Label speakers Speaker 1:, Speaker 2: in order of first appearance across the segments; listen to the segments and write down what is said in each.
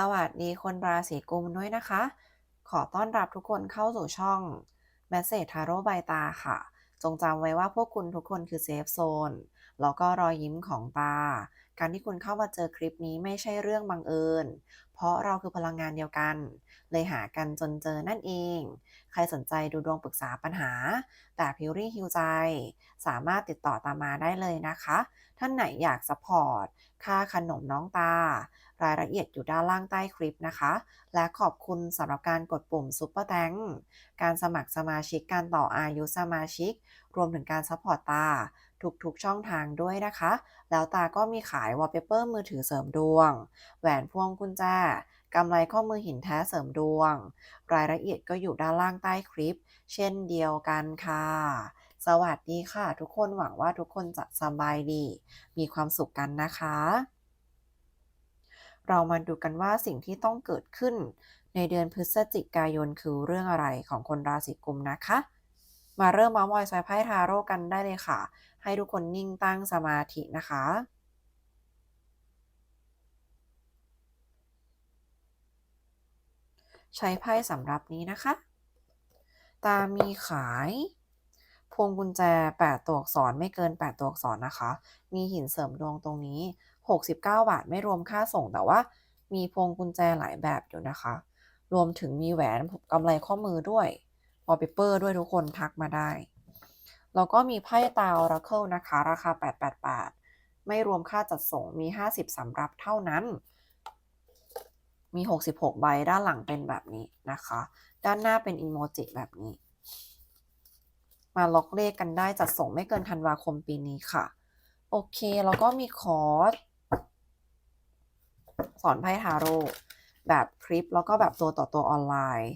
Speaker 1: สวัสดีคนราศีกุมด้วยนะคะ ขอต้อนรับทุกคนเข้าสู่ช่อง Message Tarot by ตาค่ะ จงจำไว้ว่าพวกคุณทุกคนคือเซฟโซนแล้วก็รอยยิ้มของตา การที่คุณเข้ามาเจอคลิปนี้ไม่ใช่เรื่องบังเอิญ เพราะเราคือพลังงานเดียวกัน เลยหากันจนเจอนั่นเอง ใครสนใจดูดวงปรึกษาปัญหา แต่พิวรี่ฮิวใจ สามารถติดต่อตามมาได้เลยนะคะ ท่านไหนอยากสปอร์ต ค่าขนมน้องตา รายละเอียดอยู่ด้านล่างใต้คลิปนะคะ และขอบคุณสำหรับการกดปุ่ม Super t h a n k การสมัครสมาชิกการต่ออายุสมาชิก รวมถึงการซัพพอร์ตตา ทุกๆช่องทางด้วยนะคะ แล้วตาก็มีขายวอลเปเปอร์มือถือเสริมดวง แหวนพวงกุญแจกำไรข้อมือหินแท้เสริมดวง รายละเอียดก็อยู่ด้านล่างใต้คลิป เช่นเดียวกันค่ะ สวัสดีค่ะ ทุกคนหวังว่าทุกคนจะสบายดี มีความสุขกันนะคะ เรามาดูกันว่าสิ่งที่ต้องเกิดขึ้น ในเดือนพฤศจิกายนคือเรื่องอะไรของคนราศีกุมนะคะ มาเริ่มมามอยไซไพ่ทาโร่กันได้เลยค่ะ ให้ทุกคนนิ่งตั้งสมาธินะคะ ใช้ไพ่สำหรับนี้นะคะ ตามีขาย พวงกุญแจ 8 ตัวอักษรไม่เกิน 8 ตัวอักษรนะคะ มีหินเสริมดวงตรงนี้ 69 บาทไม่รวมค่าส่งแต่ว่ามีพวงกุญแจหลายแบบอยู่นะคะ รวมถึงมีแหวนกำไรข้อมือด้วยวอลเปเปอร์ด้วยทุกคนทักมาได้ แล้วก็มีไพ่ตาออราเคิลนะคะ ราคา 888 ไม่รวมค่าจัดส่งมี 50สำรับเท่านั้น มี 66 ใบด้านหลังเป็นแบบนี้นะคะ ด้านหน้าเป็นอีโมจิแบบนี้ มาล็อกเลขกันได้จัดส่งไม่เกินธันวาคมปีนี้ค่ะ โอเค แล้วก็มีคอร์สสอนไพ่ทาโร่แบบคลิป แล้วก็แบบตัวต่อตัวออนไลน์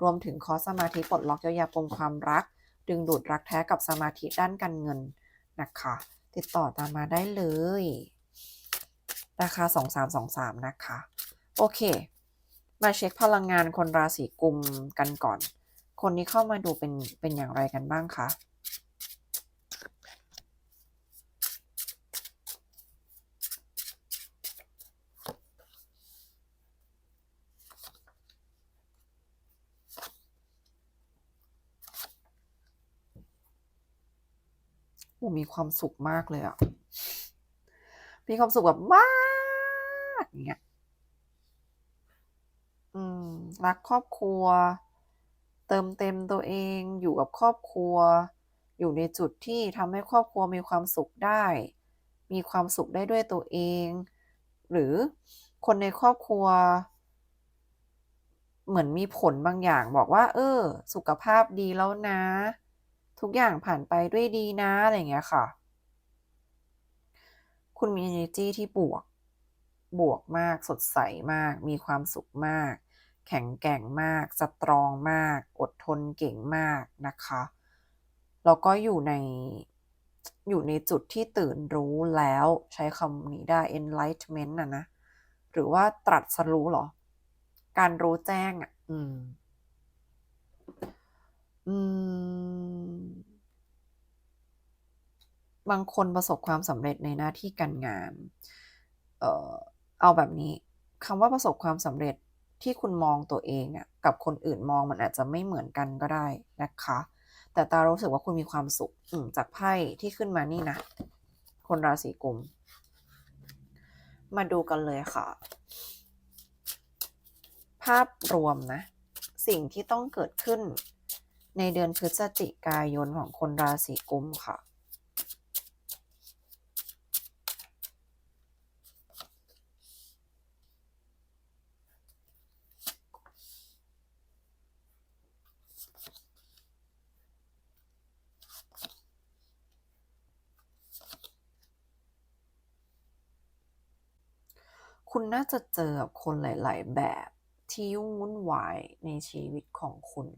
Speaker 1: รวมถึงคอร์สสมาธิปลดล็อกเยียวยาปมความรัก ดึงดูดรักแท้กับสมาธิด้านการเงินนะคะ ติดต่อตามมาได้เลยราคา 2323 นะคะ โอเค มาเช็คพลังงานคนราศีกุมกันก่อน คนนี้เข้ามาดูเป็นเป็นอย่างไรกันบ้างคะ อ้มีความสุขมากเลยอะมีความสุขแบบมากอย่างเงี้ยอืมรักครอบครัว เติมเต็มตัวเองอยู่กับครอบครัว อยู่ในจุดที่ทำให้ครอบครัวมีความสุขได้ มีความสุขได้ด้วยตัวเอง หรือคนในครอบครัว เหมือนมีผลบางอย่างบอกว่า เออ สุขภาพดีแล้วนะ ทุกอย่างผ่านไปด้วยดีนะอะไรเงี้ยค่ะ คุณมี energy ที่บวก บวกมาก สดใสมาก มีความสุขมาก แข็งแกร่งมาก สตรองมาก อดทนเก่งมากนะคะ แล้วก็อยู่ในอยู่ในจุดที่ตื่นรู้แล้วใช้คำนี้ได้ enlightenment นะนะ หรือว่าตรัสรู้หรอ การรู้แจ้งอะ อืม อืม บางคนประสบความสำเร็จในหน้าที่การงาน เอ่อ เอาแบบนี้คำว่าประสบความสำเร็จที่คุณมองตัวเองอะกับคนอื่นมองมันอาจจะไม่เหมือนกันก็ได้นะคะ แต่ตารู้สึกว่าคุณมีความสุขอืมจากไพ่ที่ขึ้นมานี่นะ คนราศีกุม มาดูกันเลยค่ะ ภาพรวมนะ สิ่งที่ต้องเกิดขึ้น ในเดือนพฤศจิกายนของคนราศีกุมค่ะ คุณน่าจะเจอกับคนหลาย ๆ แบบที่ยุ่งวุ่นวายในชีวิตของคุณ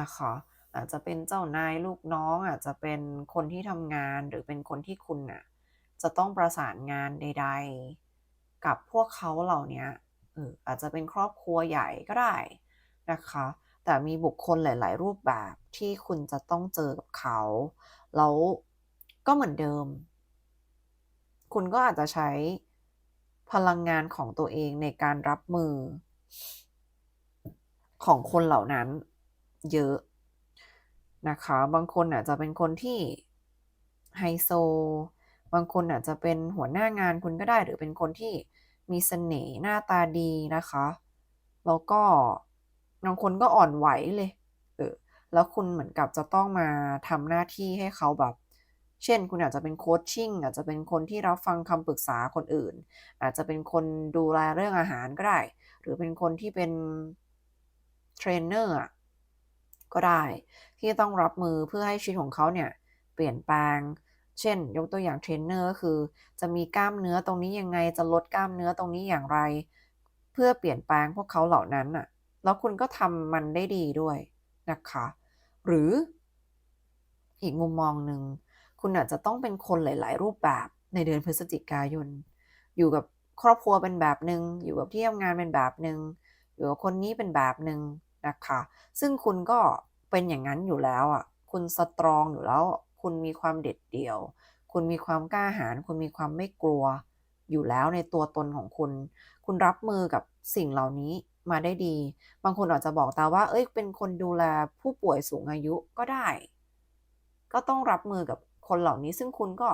Speaker 1: นะคะ อาจจะเป็นเจ้านายลูกน้องอาจจะเป็นคนที่ทำงานหรือเป็นคนที่คุณน่ะจะต้องประสานงานใด ๆ กับพวกเขาเหล่านี้เอออาจจะเป็นครอบครัวใหญ่ก็ได้นะคะ แต่มีบุคคลหลาย ๆ รูปแบบที่คุณจะต้องเจอกับเขาแล้วก็เหมือนเดิม คุณก็อาจจะใช้พพลังงานของตัวเองในการรับมือของคนเหล่านั้น เยอะนะคะ บางคนอาจจะเป็นคนที่ไฮโซ บางคนอาจจะเป็นหัวหน้างานคุณก็ได้ หรือเป็นคนที่มีเสน่ห์หน้าตาดีนะคะ แล้วก็บางคนก็อ่อนไหวเลย เออ แล้วคุณเหมือนกับจะต้องมาทำหน้าที่ให้เขาแบบ เช่น คุณอาจจะเป็นโคชชิ่ง อาจจะเป็นคนที่รับฟังคำปรึกษาคนอื่น อาจจะเป็นคนดูแลเรื่องอาหารก็ได้ หรือเป็นคนที่เป็นเทรนเนอร์อะ ก็ได้ ที่ต้องรับมือเพื่อให้ชีวิตของเขาเนี่ยเปลี่ยนแปลง เช่น ยกตัวอย่างเทรนเนอร์ก็คือ จะมีกล้ามเนื้อตรงนี้ยังไงจะลดกล้ามเนื้อตรงนี้อย่างไร เพื่อเปลี่ยนแปลงพวกเขาเหล่านั้นน่ะแล้วคุณก็ทำมันได้ดีด้วยนะคะ หรืออีกมุมมองหนึ่งคุณอาจจะต้องเป็นคนหลาย ๆ รูปแบบในเดือนพฤศจิกายน อยู่กับครอบครัวเป็นแบบหนึ่งอยู่กับที่ทำงานเป็นแบบหนึ่งอยู่กับคนนี้เป็นแบบหนึ่ง นะคะ ซึ่งคุณก็เป็นอย่างนั้นอยู่แล้วอะ คุณสตรองอยู่แล้ว คุณมีความเด็ดเดี่ยว คุณมีความกล้าหาญ คุณมีความไม่กลัว อยู่แล้วในตัวตนของคุณ คุณรับมือกับสิ่งเหล่านี้มาได้ดี บางคนอาจจะบอกตาว่า เอ้ย เป็นคนดูแลผู้ป่วยสูงอายุก็ได้ ก็ต้องรับมือกับคนเหล่านี้ ซึ่งคุณก็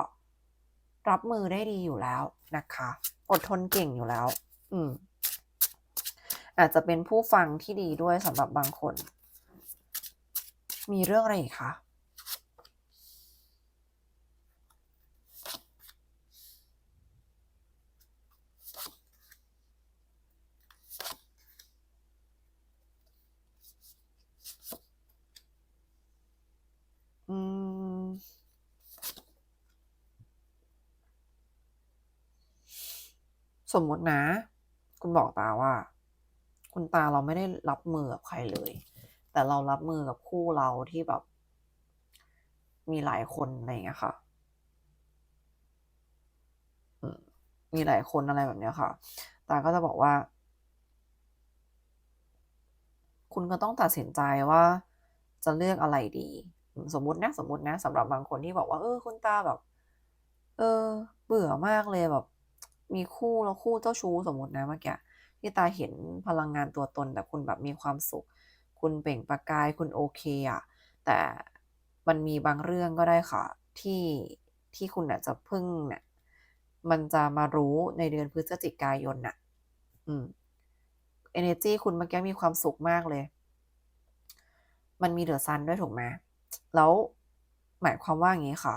Speaker 1: รับมือได้ดีอยู่แล้วนะคะ อดทนเก่งอยู่แล้ว อืม อาจจะเป็นผู้ฟังที่ดีด้วยสำหรับบางคน มีเรื่องอะไรอีกคะ?อืมสมมตินะ คุณบอกตาว่า คุณตาเราไม่ได้รับมือกับใครเลย แต่เรารับมือกับคู่เราที่แบบ มีหลายคนอะไรอย่างเงี้ยค่ะมีหลายคนอะไรแบบเนี้ยค่ะ ตาก็จะบอกว่า คุณก็ต้องตัดสินใจว่าจะเลือกอะไรดี สมมตินะ สมมตินะสำหรับบางคนที่บอกว่า เออ คุณตาแบบ เออ เบื่อมากเลยแบบ มีคู่แล้วคู่เจ้าชู้สมมตินะเมื่อกี้ ที่ตาเห็นพลังงานตัวตนแต่คุณแบบมีความสุข คุณเปล่งประกายคุณโอเคอะแต่มันมีบางเรื่องก็ได้ค่ะ ที่ที่คุณอาจจะพิ่งเนี่ยมันจะมารู้ในเดือนพฤศจิกายนน่ะ อืมเอเนอร์จีคุณเมื่อกี้มีความสุขมากเลย มันมี The Sun ด้วยถูกไหมแล้วหมายความว่าอย่างงี้ค่ะ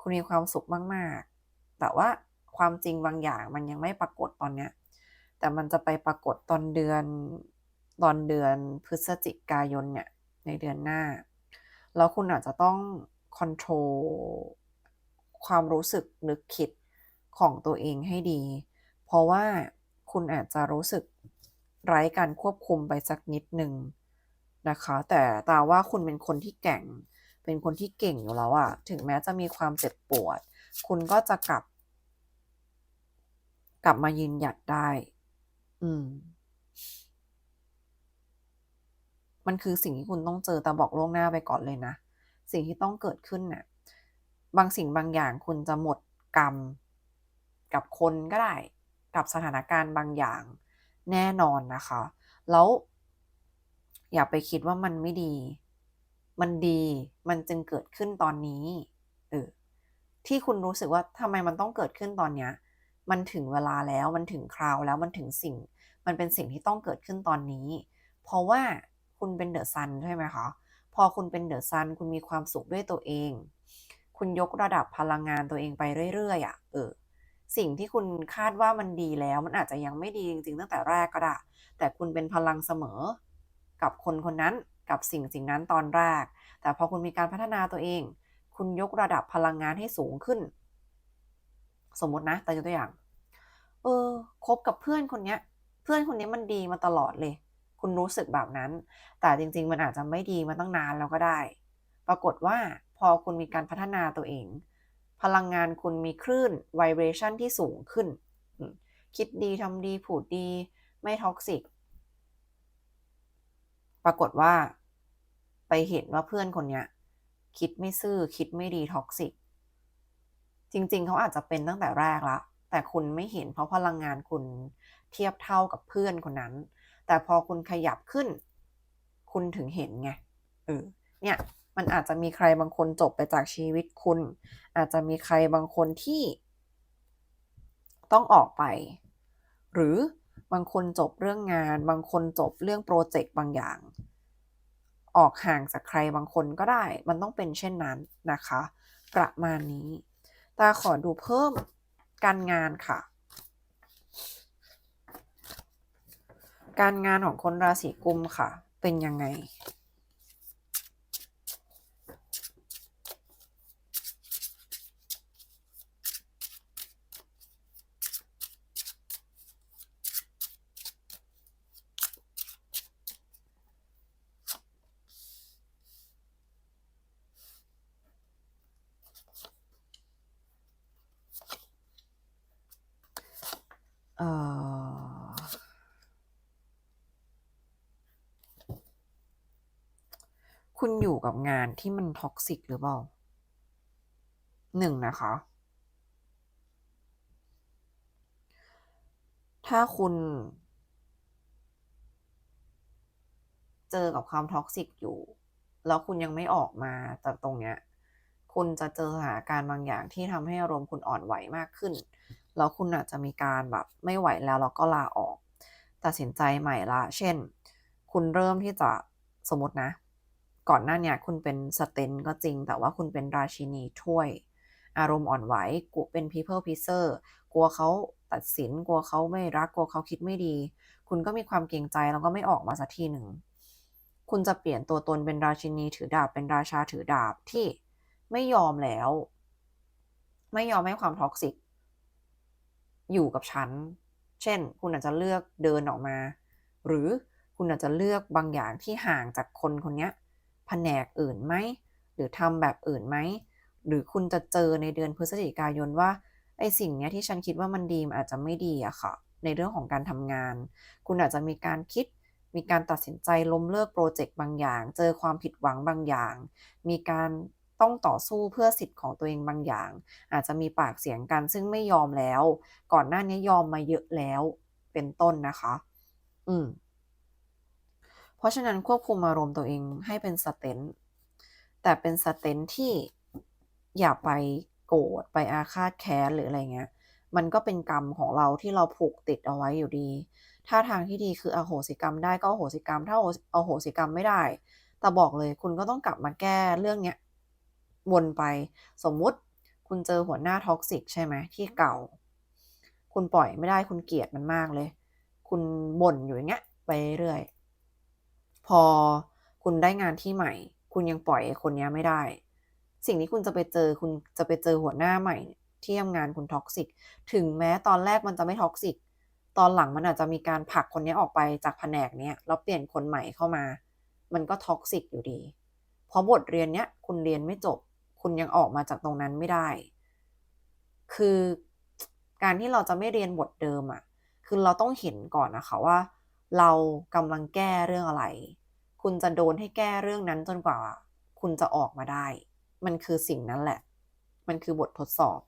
Speaker 1: คุณมีความสุขมาก ๆ แต่ว่าความจริงบางอย่างมันยังไม่ปรากฏตอนเนี้ย แต่มันจะไปปรากฏตอนเดือนตอนเดือนพฤศจิกายนเนี่ย ในเดือนหน้า แล้วคุณอาจจะต้องคอนโทรลความรู้สึกนึกคิดของตัวเองให้ดี เพราะว่าคุณอาจจะรู้สึกไร้การควบคุมไปสักนิดหนึ่งนะคะ แต่ตาว่าคุณเป็นคนที่แก่ง เป็นคนที่เก่งอยู่แล้วอะถึงแม้จะมีความเจ็บปวด คุณก็จะกลับ กลับมายืนหยัดได้ อืม มันคือสิ่งที่คุณต้องเจอแตาบอกล่วงหน้าไปก่อนเลยนะ สิ่งที่ต้องเกิดขึ้นน่ะ บางสิ่งบางอย่างคุณจะหมดกรรม กับคนก็ได้ กับสถานการณ์บางอย่างแน่นอนนะคะ แล้ว อย่าไปคิดว่ามันไม่ดี มันดี มันจึงเกิดขึ้นตอนนี้ เออ ที่คุณรู้สึกว่าทำไมมันต้องเกิดขึ้นตอนเนี้ย มันถึงเวลาแล้วมันถึงคราวแล้วมันถึงสิ่ง มันเป็นสิ่งที่ต้องเกิดขึ้นตอนนี้ เพราะว่าคุณเป็น The Sun ใช่ไหมคะพอคุณเป็น The Sun คุณมีความสุขด้วยตัวเอง คุณยกระดับพลังงานตัวเองไปเรื่อยๆอะเออสิ่งที่คุณคาดว่ามันดีแล้ว มันอาจจะยังไม่ดีจริงๆตั้งแต่แรกก็ได้แต่คุณเป็นพลังเสมอ กับคนคนนั้นกับสิ่งสิ่งนั้นตอนแรก แต่พอคุณมีการพัฒนาตัวเอง คุณยกระดับพลังงานให้สูงขึ้น สมมตินะ แตายกตัวอย่าง เออคบกับเพื่อนคนเนี้ย เพื่อนคนนี้มันดีมาตลอดเลย คุณรู้สึกแบบนั้น แต่จริง ๆ มันอาจจะไม่ดีมาตั้งนานแล้วก็ได้ ปรากฏว่าพอคุณมีการพัฒนาตัวเอง พลังงานคุณมีคลื่น vibration ที่สูงขึ้น คิดดีทำดีพูดดี ไม่ toxic ปรากฏว่า ไปเห็นว่าเพื่อนคนเนี้ยคิดไม่ซื่อคิดไม่ดี toxic จริง ๆ เขาอาจจะเป็นตั้งแต่แรกแล้วแต่คุณไม่เห็นเพราะพลังงานคุณเทียบเท่ากับเพื่อนคนนั้น แต่พอคุณขยับขึ้น คุณถึงเห็นไงเออเนี่ยมันอาจจะมีใครบางคนจบไปจากชีวิตคุณ อาจจะมีใครบางคนที่ต้องออกไป หรือบางคนจบเรื่องงาน บางคนจบเรื่องโปรเจกต์บางอย่าง ออกห่างจากใครบางคนก็ได้ มันต้องเป็นเช่นนั้นนะคะ ประมาณนี้ ตาขอดูเพิ่มการงานค่ะ การงานของคนราศีกุมค่ะ เป็นยังไง คุณอยู่กับงานที่มันท็อกซิกหรือเปล่าหนึ่งนะคะ ถ้าคุณ เจอกับความท็อกซิกอยู่ แล้วคุณยังไม่ออกมาจากตรงเนี้ย คุณจะเจอสถานการณ์บางอย่างที่ทำให้อารมณ์คุณอ่อนไหวมากขึ้นแล้วคุณอาจจะมีการแบบไม่ไหวแล้วแล้วก็ลาออก ตัดสินใจใหม่ละ เช่น คุณเริ่มที่จะสมมตินะ ก่อนหน้าเนี้ยคุณเป็นสเตนก็จริง แต่ว่าคุณเป็นราชินีถ้วย อารมณ์อ่อนไหวกูเป็น people pleaser กลัวเขาตัดสินกลัวเขาไม่รักกลัวเขาคิดไม่ดี คุณก็มีความเกรงใจแล้วก็ไม่ออกมาสักทีหนึ่งคุณจะเปลี่ยนตัวตนเป็นราชินีถือดาบเป็นราชาถือดาบที่ไม่ยอมแล้ว ไม่ยอมให้ความท็อกซิก อยู่กับฉัน เช่น คุณอาจจะเลือกเดินออกมา หรือคุณอาจจะเลือกบางอย่างที่ห่างจากคนคนนี้แผนกอื่นไหม หรือทำแบบอื่นไหม หรือคุณจะเจอในเดือนพฤศจิกายนว่าไอสิ่งเนี้ยที่ฉันคิดว่ามันดีมันอาจจะไม่ดีอะค่ะ ในเรื่องของการทำงาน คุณอาจจะมีการคิดมีการตัดสินใจล้มเลิกโปรเจกต์บางอย่าง เจอความผิดหวังบางอย่าง มีการ ต้องต่อสู้เพื่อสิทธิ์ของตัวเองบางอย่าง อาจจะมีปากเสียงกันซึ่งไม่ยอมแล้ว ก่อนหน้านี้ยอมมาเยอะแล้วเป็นต้นนะคะ อืม เพราะฉะนั้นควบคุมอารมณ์ตัวเองให้เป็นสเตนแต่เป็นสเตนที่อย่าไปโกรธไปอาฆาตแค้นหรืออะไรเงี้ย มันก็เป็นกรรมของเราที่เราผูกติดเอาไว้อยู่ดี ถ้าทางที่ดีคืออโหสิกรรมได้ก็อโหสิกรรม ถ้าอโหสิกรรมไม่ได้ แต่บอกเลยคุณก็ต้องกลับมาแก้เรื่องเนี้ย วนไป สมมุติคุณเจอหัวหน้าท็อกซิกใช่ไหมที่เก่า คุณปล่อยไม่ได้คุณเกลียดมันมากเลย คุณบ่นอยู่อย่างเงี้ยไปเรื่อย พอคุณได้งานที่ใหม่ คุณยังปล่อยคนนี้ไม่ได้ สิ่งที่คุณจะไปเจอคุณจะไปเจอหัวหน้าใหม่ที่ทำงานคุณท็อกซิก ถึงแม้ตอนแรกมันจะไม่ท็อกซิก ตอนหลังมันอาจจะมีการผลักคนนี้ออกไปจากแผนกเนี้ยแล้วเปลี่ยนคนใหม่เข้ามา มันก็ท็อกซิกอยู่ดี เพราะบทเรียนเนี้ยคุณเรียนไม่จบ คุณยังออกมาจากตรงนั้นไม่ได้ คือการที่เราจะไม่เรียนบทเดิมอะ่ะ คือเราต้องเห็นก่อนนะคะว่า เรากำลังแก้เรื่องอะไร คุณจะโดนให้แก้เรื่องนั้นจนกว่า คุณจะออกมาได้ มันคือสิ่งนั้นแหละ มันคือบททดสอบ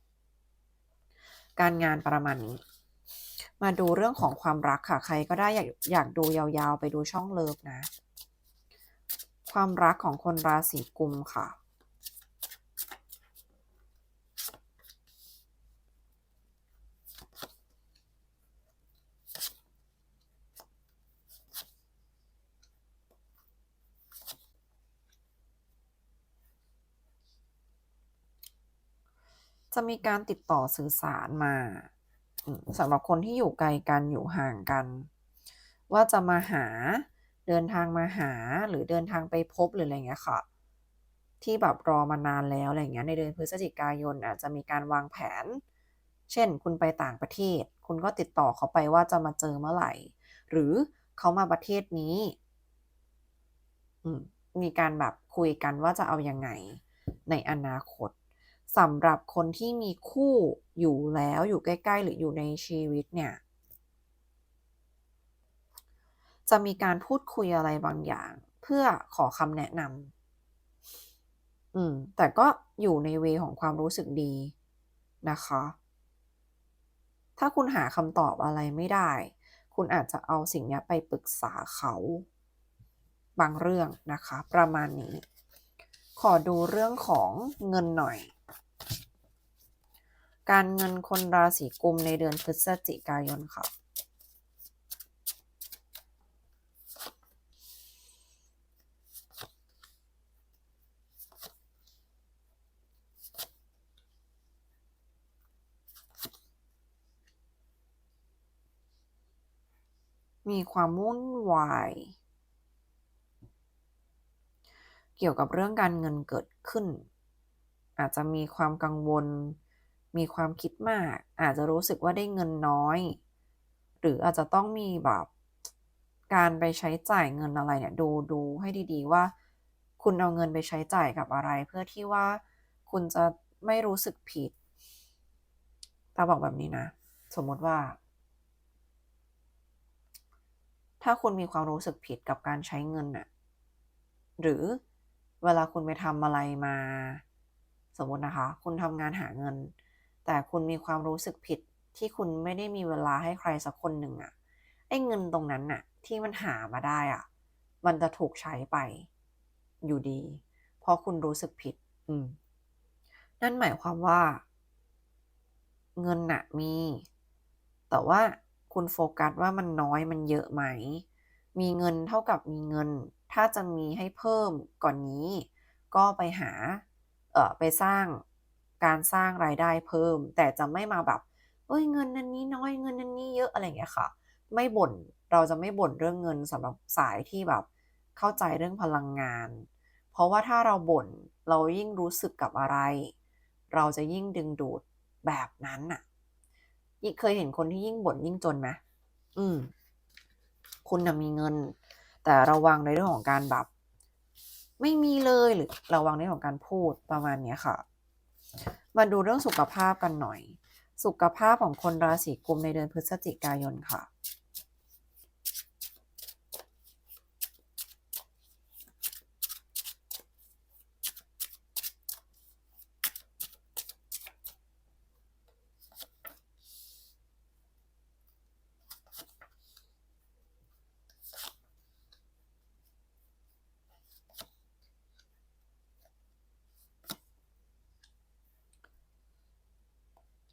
Speaker 1: การงานประมาณนี้ มาดูเรื่องของความรักค่ะ ใครก็ได้อยากอยากดูยาวๆ ไปดูช่องเลิฟนะ ความรักของคนราศีกุมค่ะ จะมีการติดต่อสื่อสารมาสำหรับคนที่อยู่ไกลกันอยู่ห่างกัน ว่าจะมาหาเดินทางมาหาหรือเดินทางไปพบหรืออะไรเงี้ยค่ะ ที่แบบรอมานานแล้วอะไรเงี้ยในเดือนพฤศจิกายนอาจจะมีการวางแผน เช่น คุณไปต่างประเทศ คุณก็ติดต่อเขาไปว่าจะมาเจอเมื่อไหร่ หรือเขามาประเทศนี้มีการแบบคุยกันว่าจะเอาอยัางไงในอนาคต สำหรับคนที่มีคู่อยู่แล้วอยู่ใกล้ ๆ หรืออยู่ในชีวิตเนี่ย จะมีการพูดคุยอะไรบางอย่าง เพื่อขอคำแนะนำอืม แต่ก็อยู่ในเวของความรู้สึกดีนะคะ ถ้าคุณหาคำตอบอะไรไม่ได้ คุณอาจจะเอาสิ่งนี้ไปปรึกษาเขาบางเรื่องนะคะ ประมาณนี้ ขอดูเรื่องของเงินหน่อย การเงินคนราศีกุมในเดือนพฤศจิกายนค่ะ มีความวุ่นวาย เกี่ยวกับเรื่องการเงินเกิดขึ้น อาจจะมีความกังวล มีความคิดมาก อาจจะรู้สึกว่าได้เงินน้อย หรืออาจจะต้องมีแบบการไปใช้จ่ายเงินอะไรเนี่ยดูดูให้ดีๆ ว่า คุณเอาเงินไปใช้จ่ายกับอะไร เพื่อที่ว่าคุณจะไม่รู้สึกผิดตาบอกแบบนี้นะ สมมติว่า ถ้าคุณมีความรู้สึกผิดกับการใช้เงินน่ะหรือเวลาคุณไปทำอะไรมา สมมตินะคะ คุณทำงานหาเงิน แต่คุณมีความรู้สึกผิดที่คุณไม่ได้มีเวลาให้ใครสักคนหนึ่งอะไอ้เงินตรงนั้นน่ะ ที่มันหามาได้อะมันจะถูกใช้ไป อยู่ดี เพราะคุณรู้สึกผิด อืม นั่นหมายความว่า เงินน่ะมี แต่ว่าคุณโฟกัสว่ามันน้อยมันเยอะไหม มีเงินเท่ากับมีเงิน ถ้าจะมีให้เพิ่มก่อนนี้ ก็ไปหา เออไปสร้าง การสร้างรายได้เพิ่ม แต่จะไม่มาแบบเอ้ยเงินนันนี้น้อยเงินนันนี้เยอะอะไรอย่างเงี้ยค่ะ ไม่บ่นเราจะไม่บ่นเรื่องเงินสำหรับสายที่แบบเข้าใจเรื่องพลังงาน เพราะว่าถ้าเราบ่นเรายิ่งรู้สึกกับอะไร เราจะยิ่งดึงดูดแบบนั้นน่ะยิ่งเคยเห็นคนที่ยิ่งบ่นยิ่งจนไหมอืม คุณนะมีเงิน แต่ระวังในเรื่องของการแบบ ไม่มีเลยหรือระวังในเรื่องของการพูดประมาณเนี้ยค่ะ มาดูเรื่องสุขภาพกันหน่อย สุขภาพของคนราศีกุมในเดือนพฤศจิกายนค่ะ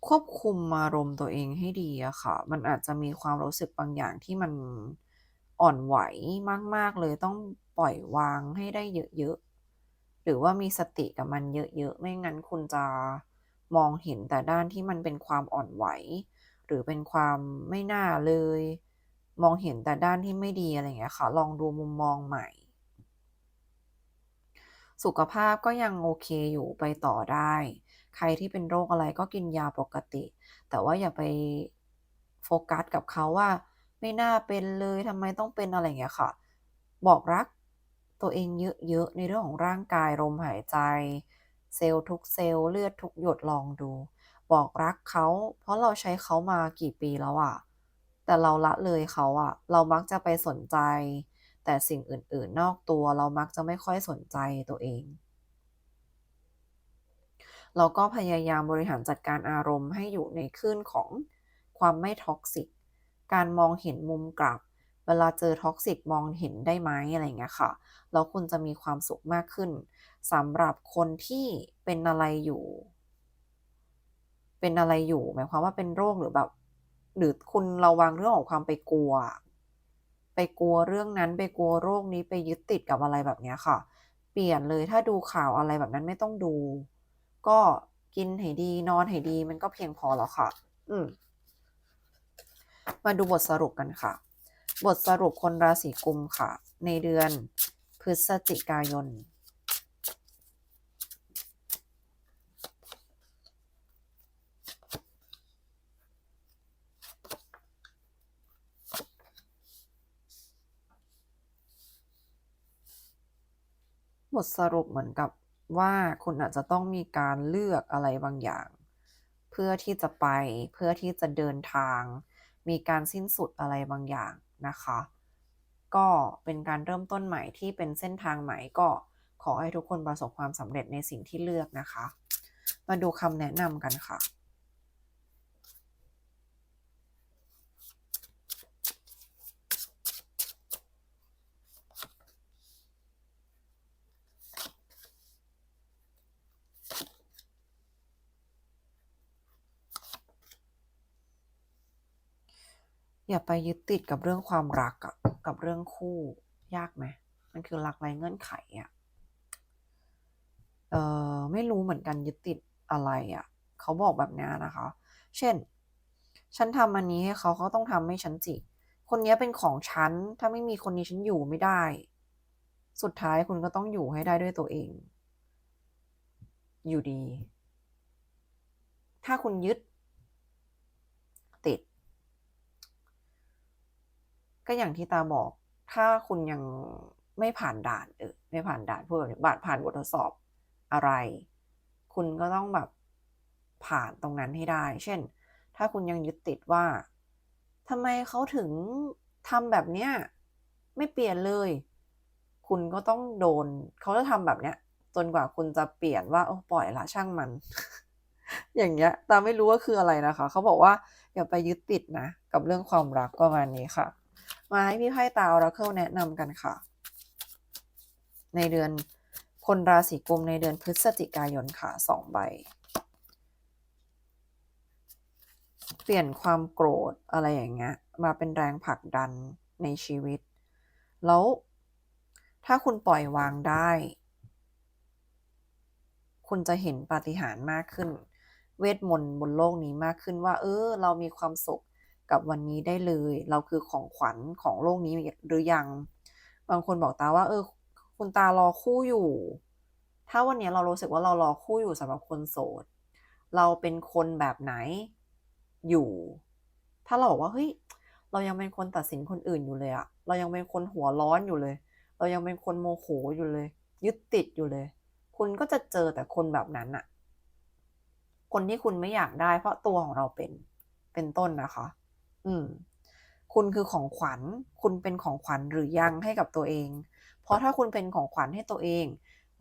Speaker 1: ควบคุมอารมณ์ตัวเองให้ดีอะค่ะ มันอาจจะมีความรู้สึกบางอย่างที่มันอ่อนไหวมาก ๆ เลยต้องปล่อยวางให้ได้เยอะ ๆ หรือว่ามีสติกับมันเยอะ ๆ ไม่งั้นคุณจะมองเห็นแต่ด้านที่มันเป็นความอ่อนไหว หรือเป็นความไม่น่าเลย มองเห็นแต่ด้านที่ไม่ดีอะไรเงี้ยค่ะ ลองดูมุมมองใหม่ สุขภาพก็ยังโอเคอยู่ไปต่อได้ ใครที่เป็นโรคอะไรก็กินยาปกติ แต่ว่าอย่าไปโฟกัสกับเขาว่า ไม่น่าเป็นเลยทำไมต้องเป็นอะไรอย่างเงี้ยค่ะ บอกรักตัวเองเยอะๆในเรื่องของร่างกายลมหายใจ เซลล์ทุกเซลล์เลือดทุกหยดลองดู บอกรักเขา เพราะเราใช้เขามากี่ปีแล้วอะแต่เราละเลยเขาอะเรามักจะไปสนใจ แต่สิ่งอื่นๆ นอกตัวเรามักจะไม่ค่อยสนใจตัวเอง เราก็พยายามบริหารจัดการอารมณ์ให้อยู่ในคลื่นของความไม่ toxic การมองเห็นมุมกลับ เวลาเจอ toxic มองเห็นได้ไหมอะไรเงี้ยค่ะ แล้วคุณจะมีความสุขมากขึ้นสำหรับคนที่เป็นอะไรอยู่ เป็นอะไรอยู่ หมายความว่าเป็นโรคหรือแบบ หรือคุณระวังเรื่องของความไปกลัว ไปกลัวเรื่องนั้นไปกลัวโรคนี้ไปยึดติดกับอะไรแบบเนี้ยค่ะ เปลี่ยนเลยถ้าดูข่าวอะไรแบบนั้นไม่ต้องดู ก็กินให้ดีนอนให้ดีมันก็เพียงพอแล้วค่ะ อืม มาดูบทสรุปกันค่ะ บทสรุปคนราศีกุมค่ะ ในเดือนพฤศจิกายน บทสรุปเหมือนกับ ว่าคุณอาจจะต้องมีการเลือกอะไรบางอย่าง เพื่อที่จะไปเพื่อที่จะเดินทาง มีการสิ้นสุดอะไรบางอย่างนะคะ ก็เป็นการเริ่มต้นใหม่ที่เป็นเส้นทางใหม่ก็ขอให้ทุกคนประสบความสำเร็จในสิ่งที่เลือกนะคะ มาดูคำแนะนำกันค่ะ อย่าไปยึดติดกับเรื่องความรักอะกับเรื่องคู่ยากไหมมันคือรักไรเงื่อนไขอะเออไม่รู้เหมือนกันยึดติดอะไรอะเขาบอกแบบนี้นะคะ เช่น ฉันทำอันนี้ให้เขาเขาต้องทำให้ฉันจิคนนี้เป็นของฉัน ถ้าไม่มีคนนี้ฉันอยู่ไม่ได้ สุดท้ายคุณก็ต้องอยู่ให้ได้ด้วยตัวเอง อยู่ดี ถ้าคุณยึดติด ก็อย่างที่ตาบอก ถ้าคุณยังไม่ผ่านด่านเออไม่ผ่านด่านพูดแบบนี้บาดผ่านบททดสอบอะไร คุณก็ต้องแบบผ่านตรงนั้นให้ได้ เช่น ถ้าคุณยังยึดติดว่าทำไมเขาถึงทำแบบเนี้ยไม่เปลี่ยนเลย คุณก็ต้องโดน เขาจะทำแบบเนี้ย จนกว่าคุณจะเปลี่ยนว่าโอ้ปล่อยละช่างมัน อย่างเงี้ย ตาไม่รู้ว่าคืออะไรนะคะ เขาบอกว่าอย่าไปยึดติดนะ กับเรื่องความรักประมาณนี้ค่ะ มาให้พี่ไพ่ตาออราเคิลแนะนำกันค่ะ ในเดือนคนราศีกุมในเดือนพฤศจิกายนค่ะสองใบ เปลี่ยนความโกรธอะไรอย่างเงี้ยมาเป็นแรงผลักดันในชีวิต แล้วถ้าคุณปล่อยวางได้ คุณจะเห็นปาฏิหาริย์มากขึ้น เวทมนต์บนโลกนี้มากขึ้นว่า เออ เรามีความสุข กับวันนี้ได้เลย เราคือของขวัญของโลกนี้หรือยัง บางคนบอกตาว่า เออ คุณตารอคู่อยู่ ถ้าวันนี้เรารู้สึกว่าเรารอคู่อยู่สำหรับคนโสด เราเป็นคนแบบไหนอยู่ ถ้าเราบอกว่าเฮ้ยเรายังเป็นคนตัดสินคนอื่นอยู่เลยอะเรายังเป็นคนหัวร้อนอยู่เลย เรายังเป็นคนโมโหอยู่เลย ยึดติดอยู่เลย คุณก็จะเจอแต่คนแบบนั้นอะคนที่คุณไม่อยากได้เพราะตัวของเราเป็น เป็นต้นนะคะ อืม คุณคือของขวัญ คุณเป็นของขวัญหรือยังให้กับตัวเอง เพราะถ้าคุณเป็นของขวัญให้ตัวเอง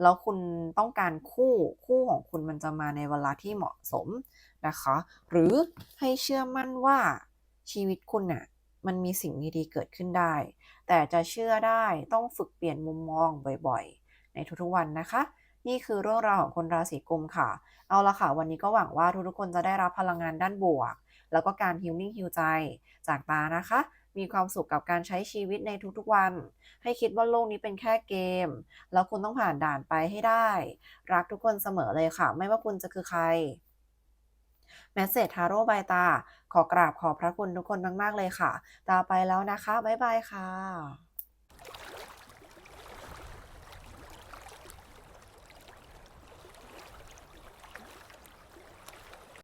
Speaker 1: แล้วคุณต้องการคู่คู่ของคุณมันจะมาในเวลาที่เหมาะสมนะคะ หรือให้เชื่อมั่นว่าชีวิตคุณน่ะมันมีสิ่งดีๆเกิดขึ้นได้ แต่จะเชื่อได้ต้องฝึกเปลี่ยนมุมมองบ่อยๆ ในทุกๆวันนะคะ นี่คือเรื่องราวของคนราศีกุมค่ะ เอาละค่ะ วันนี้ก็หวังว่าทุกๆคนจะได้รับพลังงานด้านบวก แล้วก็การฮิลลิ่งฮิลใจ จากตานะคะ มีความสุขกับการใช้ชีวิตในทุกๆวัน ให้คิดว่าโลกนี้เป็นแค่เกม แล้วคุณต้องผ่านด่านไปให้ได้ รักทุกคนเสมอเลยค่ะ ไม่ว่าคุณจะคือใครแมสเซจทาโร่บายตา ขอกราบขอบพระคุณทุกคนมาก ๆ เลยค่ะ ตาไปแล้วนะคะ บ๊ายบายค่ะ